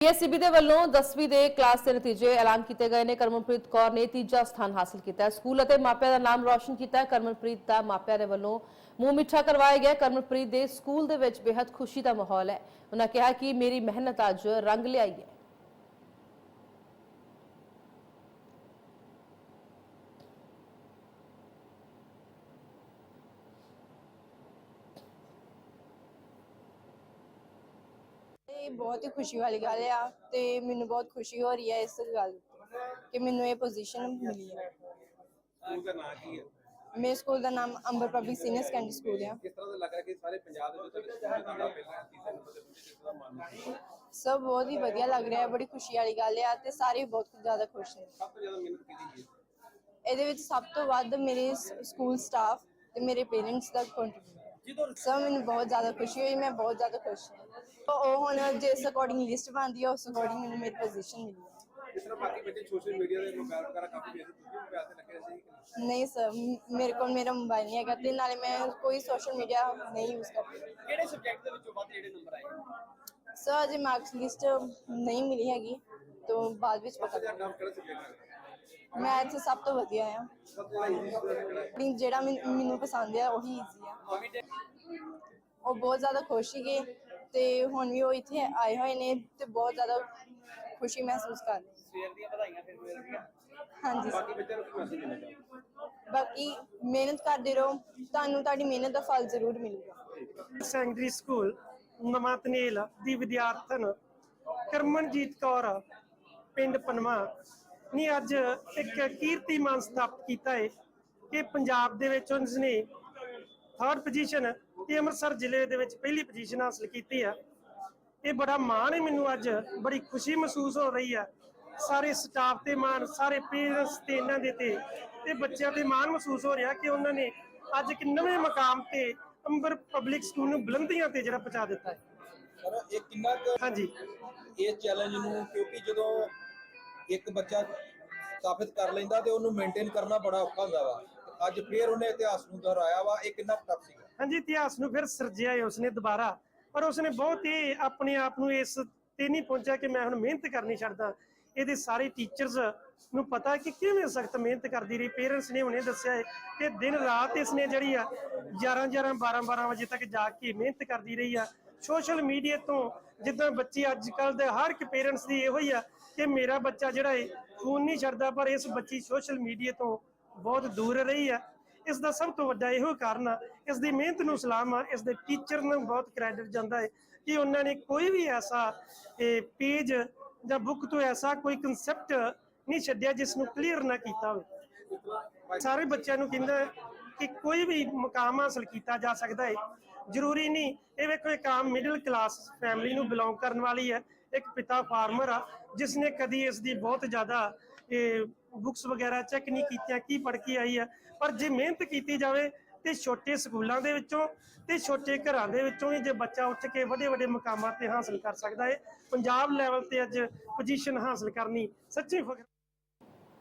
PSCB ਦੇ ਵੱਲੋਂ 10ਵੀਂ ਦੇ ਕਲਾਸ ਦੇ ਨਤੀਜੇ ਐਲਾਨ ਕੀਤੇ ਗਏ ਨੇ। ਕਰਮਨਪ੍ਰੀਤ ਕੌਰ ਨੇ ਤੀਜਾ ਸਥਾਨ ਹਾਸਲ ਕੀਤਾ ਹੈ। ਸਕੂਲ ਅਤੇ ਮਾਪਿਆਂ ਦਾ ਨਾਮ ਰੌਸ਼ਨ ਕੀਤਾ ਹੈ। ਕਰਮਨਪ੍ਰੀਤ ਦਾ ਮਾਪਿਆਂ ਦੇ ਵੱਲੋਂ ਮੂੰਹ ਮਿੱਠਾ ਕਰਵਾਇਆ ਗਿਆ ਕਰਮਨਪ੍ਰੀਤ ਦੇ ਸਕੂਲ ਦੇ ਵਿੱਚ ਬੇहद ਖੁਸ਼ੀ ਦਾ ਮਾਹੌਲ ਹੈ। ਉਹਨਾਂ ਕਿਹਾ ਕਿ ਮੇਰੀ ਮਿਹਨਤ ਅੱਜ ਰੰਗ ਲਿਆਈ ਹੈ। ਇਹ ਬਹੁਤ ਹੀ ਖੁਸ਼ੀ ਵਾਲੀ ਗੱਲ ਆ ਤੇ ਮੈਨੂੰ ਬਹੁਤ ਖੁਸ਼ੀ ਹੋ ਰਹੀ ਹੈ ਇਸ ਗੱਲ ਕਿ ਮੈਨੂੰ ਇਹ ਪੋਜੀਸ਼ਨ ਮਿਲੀ ਹੈ ਸਕੂਲ ਦਾ ਨਾਂ ਕੀ ਹੈ ਮੇਰੇ ਸਕੂਲ ਦਾ ਨਾਮ Amber public senior secondary school ਆ। ਕਿਸ ਤਰ੍ਹਾਂ ਦਾ ਲੱਗ ਰਿਹਾ ਕਿ ਸਾਰੇ ਪੰਜਾਬ ਦੇ ਵਿੱਚ ਤੁਹਾਡੇ ਸਕੂਲ ਦਾ ਨਾਮ ਪਹਿਲਾਂ ਤੀਸਰੇ ਨੰਬਰ ਤੇ ਪਹੁੰਚੇ ਕਿਸ ਤਰ੍ਹਾਂ ਮਨ ਨੂੰ ਸਭ ਬਹੁਤ ਹੀ ਵਧੀਆ ਲੱਗ ਰਿਹਾ ਹੈ ਬੜੀ ਖੁਸ਼ੀ ਵਾਲੀ ਗੱਲ ਆ ਤੇ ਸਾਰੇ ਬਹੁਤ ਜ਼ਿਆਦਾ ਖੁਸ਼ ਨੇ। ਸਭ ਤੋਂ ਜ਼ਿਆਦਾ ਮਿਹਨਤ ਕੀਤੀ ਹੈ ਇਹਦੇ ਵਿੱਚ ਸਭ ਤੋਂ ਵੱਧ ਮੇਰੇ ਸਕੂਲ ਸਟਾਫ ਤੇ ਮੇਰੇ ਪੇਰੈਂਟਸ ਦਾ ਕੰਟਰੀਬਿਊਸ਼ਨ ਸਭ ਮੈਨੂੰ ਬਹੁਤ ਜ਼ਿਆਦਾ ਖੁਸ਼ੀ ਹੋਈ ਮੈਂ ਬਹੁਤ ਜ਼ਿਆਦਾ ਖੁਸ਼ ਹਾਂ। ਉਹ ਹੁਣ ਜਿਸ ਅਕੋਰਡਿੰਗ ਲਿਸਟ ਬਣਦੀ ਹੈ ਉਸ ਅਕੋਰਡਿੰਗ ਮੈਨੂੰ ਮੇਰੀ ਪੋਜੀਸ਼ਨ ਮਿਲੀ ਹੈ ਜਿਸ ਤਰ੍ਹਾਂ ਬਾਕੀ ਬੱਚੇ ਸੋਸ਼ਲ ਮੀਡੀਆ ਦੇ ਮੋਬਾਈਲ ਵਗੈਰਾ ਕਾਫੀ ਵੇਖਦੇ ਤੁਸੀਂ ਮੋਬਾਈਲ ਤੇ ਲੱਗੇ ਸੀ ਨਹੀਂ? ਸਰ ਮ- ਮੇਰੇ ਕੋਲ ਮੇਰਾ ਮੋਬਾਈਲ ਨਹੀਂ ਹੈਗਾ ਤੇ ਨਾਲੇ ਮੈਂ ਕੋਈ ਸੋਸ਼ਲ ਮੀਡੀਆ ਨਹੀਂ ਯੂਜ਼ ਕਰਦੀ। ਕਿਹੜੇ ਸਬਜੈਕਟ ਦੇ ਵਿੱਚੋਂ ਵੱਧ ਜਿਹੜੇ ਨੰਬਰ ਆਏ? ਸਰ ਅਜੇ ਮਾਰਕਸ ਲਿਸਟ ਨਹੀਂ ਮਿਲੀ ਹੈਗੀ ਤੋਂ ਬਾਅਦ ਵਿੱਚ ਪਤਾ ਲੱਗੇਗਾ ਨਾਮ ਕਿਹੜਾ ਸਬਜੈਕਟ ਹੈ? ਮੈਥ ਸਭ ਤੋਂ ਵਧੀਆ ਆ? ਨਹੀਂ, ਜਿਹੜਾ ਮੈਨ- ਮੈਨੂੰ ਪਸੰਦ ਆ ਉਹੀ ਈਜ਼ੀ ਆ। ਉਹ ਬਹੁਤ ਜ਼ਿਆਦਾ ਖੁਸ਼ ਸੀਗੇ। ਤੇ ਹੁਣ ਵੀ ਉਹ ਇੱਥੇ ਆਏ ਹੋਏ ਨੇ ਤੇ ਬਹੁਤ ਜ਼ਿਆਦਾ ਖੁਸ਼ੀ ਮਹਿਸੂਸ ਕਰ ਰਹੇ ਸਵੇਰ ਦੀਆਂ ਵਧਾਈਆਂ ਫਿਰ ਮਿਲ ਰਹੀਆਂ ਹਾਂਜੀ। ਬਾਕੀ ਬੱਚਿਆਂ ਨੂੰ ਕੀ ਮੈਸੇਜ ਦੇਣਾ ਚਾਹੁੰਦੇ ਬਾਕੀ ਮਿਹਨਤ ਕਰਦੇ ਰਹੋ ਤੁਹਾਨੂੰ ਤੁਹਾਡੀ ਮਿਹਨਤ ਦਾ ਫਲ ਜ਼ਰੂਰ ਮਿਲੇਗਾ। ਸੈਕੰਡਰੀ ਸਕੂਲ ਨਵਾਂ ਤਨੇਲ ਦੀ ਵਿਦਿਆਰਥਣ ਕਰਮਨਜੀਤ ਕੌਰ ਪਿੰਡ ਪਨਵਾ ਨੇ ਅੱਜ ਇੱਕ ਕੀਰਤੀਮਾਨ ਸਥਾਪਿਤ ਕੀਤਾ ਹੈ ਕਿ ਪੰਜਾਬ ਦੇ ਵਿੱਚ ਉਸਨੇ ਥਰਡ ਪੋਜੀਸ਼ਨ ਤੇ ਅੰਮ੍ਰਿਤਸਰ ਜ਼ਿਲ੍ਹੇ ਦੇ ਵਿੱਚ ਪਹਿਲੀ ਪੋਜੀਸ਼ਨ ਹਾਸਲ ਕੀਤੀ ਆ। ਇਹ ਬੜਾ ਮਾਣ ਹੈ ਮੈਨੂੰ ਅੱਜ ਬੜੀ ਖੁਸ਼ੀ ਮਹਿਸੂਸ ਹੋ ਰਹੀ ਆ। ਸਾਰੇ ਸਟਾਫ ਤੇ ਮਾਣ ਸਾਰੇ ਪੇਰੈਂਟਸ ਤੇ ਇਹਨਾਂ ਦੇ ਤੇ। ਤੇ ਬੱਚਿਆਂ ਤੇ ਮਾਣ ਮਹਿਸੂਸ ਹੋ ਰਿਹਾ ਕਿ ਉਹਨਾਂ ਨੇ ਅੱਜ ਇੱਕ ਨਵੇਂ ਮਕਾਮ ਤੇ ਅੰਬਰ ਪਬਲਿਕ ਸਕੂਲ ਨੂੰ ਬੁਲੰਦੀਆਂ ਤੇ ਜਿਹੜਾ ਪਹੁੰਚਾ ਦਿੱਤਾ ਹੈ। ਪਰ ਇਹ ਕਿੰਨਾ ਕੁ ਹਾਂਜੀ। ਇਸ ਚੈਲੰਜ ਨੂੰ ਕਿਉਂਕਿ ਜਦੋਂ ਇੱਕ ਬੱਚਾ ਸਥਾਪਿਤ ਕਰ ਲੈਂਦਾ ਤੇ ਉਹਨੂੰ ਮੇਨਟੇਨ ਕਰਨਾ ਬੜਾ ਔਖਾ ਹੁੰਦਾ ਵਾ। ਅੱਜ ਫੇਰ ਉਹਨੇ ਇਤਿਹਾਸ ਨੂੰ ਦੁਹਰਾਇਆ ਵਾ ਇਹ ਕਿੰਨਾ ਟਫ ਸੀਗਾ। ਹਾਂਜੀ, ਇਤਿਹਾਸ ਨੂੰ ਫਿਰ ਸਿਰਜਿਆ ਹੈ ਉਸਨੇ ਦੁਬਾਰਾ। ਪਰ ਉਸਨੇ ਬਹੁਤ ਹੀ ਆਪਣੇ ਆਪ ਨੂੰ ਇਸ ਤੇ ਨਹੀਂ ਪਹੁੰਚਿਆ ਕਿ ਮੈਂ ਹੁਣ ਮਿਹਨਤ ਕਰਨੀ ਛੱਡਦਾ। ਇਹਦੇ ਸਾਰੇ ਟੀਚਰਸ ਨੂੰ ਪਤਾ ਕਿ ਕਿਵੇਂ ਸਖਤ ਮਿਹਨਤ ਕਰਦੀ ਰਹੀ। ਪੇਰੈਂਟਸ ਨੇ ਹੁਣੇ ਦੱਸਿਆ ਹੈ ਕਿ ਦਿਨ ਰਾਤ ਇਸਨੇ ਜਿਹੜੀ ਆ 11 11 12 12 ਵਜੇ ਤੱਕ ਜਾ ਕੇ ਮਿਹਨਤ ਕਰਦੀ ਰਹੀ ਆ। ਸੋਸ਼ਲ ਮੀਡੀਆ ਤੋਂ ਜਿੱਦਾਂ ਬੱਚੇ ਅੱਜ ਕੱਲ ਦੇ ਹਰ ਇੱਕ ਪੇਰੈਂਟਸ ਦੀ ਇਹੋ ਹੀ ਆ ਕਿ ਮੇਰਾ ਬੱਚਾ ਜਿਹੜਾ ਹੈ ਫੋਨ ਨਹੀਂ ਛੱਡਦਾ, ਪਰ ਇਸ ਬੱਚੀ ਸੋਸ਼ਲ ਮੀਡੀਆ ਤੋਂ ਬਹੁਤ ਦੂਰ ਰਹੀ ਆ। ਇਸ ਦਾ ਸਭ ਤੋਂ ਵੱਡਾ ਇਹੋ ਕਾਰਨ ਆ, ਇਸ ਦੀ ਮਿਹਨਤ ਨੂੰ ਸਲਾਮ ਆ, ਇਸ ਦੇ ਟੀਚਰ ਨੂੰ ਬਹੁਤ ਕ੍ਰੈਡਿਟ ਜਾਂਦਾ ਹੈ ਕਿ ਉਹਨਾਂ ਨੇ ਕੋਈ ਵੀ ਐਸਾ ਪੇਜ ਜਾਂ ਬੁੱਕ ਤੋਂ ਐਸਾ ਕੋਈ ਕਨਸੈਪਟ ਨਹੀਂ ਛੱਡਿਆ ਜਿਸ ਨੂੰ ਕਲੀਅਰ ਨਾ ਕੀਤਾ ਹੋਵੇ। ਸਾਰੇ ਬੱਚਿਆਂ ਨੂੰ ਕਹਿੰਦਾ ਕਿ ਕੋਈ ਵੀ ਮੁਕਾਮ ਹਾਸਲ ਕੀਤਾ ਜਾ ਸਕਦਾ ਹੈ, ਜ਼ਰੂਰੀ ਨਹੀਂ। ਇਹ ਵੇਖੋ, ਇੱਕ ਆਮ ਮਿਡਲ ਕਲਾਸ ਫੈਮਿਲੀ ਨੂੰ ਬਿਲੋਂਗ ਕਰਨ ਵਾਲੀ ਹੈ, ਇੱਕ ਪਿਤਾ ਫਾਰਮਰ ਆ ਜਿਸ ਨੇ ਕਦੀ ਇਸ ਦੀ ਬਹੁਤ ਜ਼ਿਆਦਾ ਇਹ ਬੁੱਕਸ ਵਗੈਰਾ ਚੈੱਕ ਨਹੀਂ ਕੀਤੀਆਂ, ਕੀ ਪੜ੍ਹ ਕੇ ਆਈ ਆ। ਪਰ ਜੇ ਮਿਹਨਤ ਕੀਤੀ ਜਾਵੇ ਤੇ ਛੋਟੇ ਸਕੂਲਾਂ ਦੇ ਵਿੱਚੋਂ ਤੇ ਛੋਟੇ ਘਰਾਂ ਦੇ ਵਿੱਚੋਂ ਹੀ ਜੇ ਬੱਚਾ ਉੱਠ ਕੇ ਵੱਡੇ ਵੱਡੇ ਮੁਕਾਮਾਂ ਤੇ ਹਾਸਲ ਕਰ ਸਕਦਾ ਹੈ ਪੰਜਾਬ ਲੈਵਲ ਤੇ ਅੱਜ ਪੋਜੀਸ਼ਨ ਹਾਸਲ ਕਰਨੀ ਸੱਚੀ ਫਖਰ